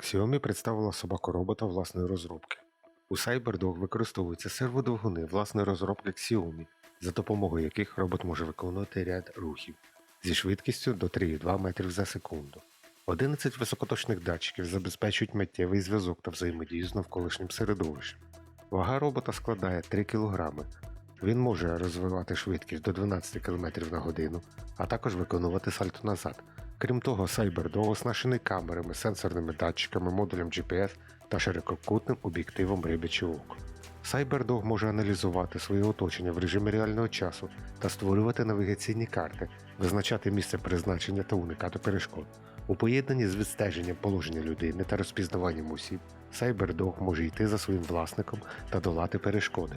Xiaomi представила собаку робота власної розробки. У CyberDog використовуються серводвигуни власної розробки Xiaomi, за допомогою яких робот може виконувати ряд рухів зі швидкістю до 3,2 метрів за секунду. 11 високоточних датчиків забезпечують миттєвий зв'язок та взаємодію з навколишнім середовищем. Вага робота складає 3 кг. Він може розвивати швидкість до 12 км на годину, а також виконувати сальто назад. Крім того, CyberDog оснащений камерами, сенсорними датчиками, модулем GPS та ширококутним об'єктивом рибяче око. CyberDog може аналізувати своє оточення в режимі реального часу та створювати навігаційні карти, визначати місце призначення та уникати перешкод. У поєднанні з відстеженням положення людини та розпізнаванням осіб, CyberDog може йти за своїм власником та долати перешкоди.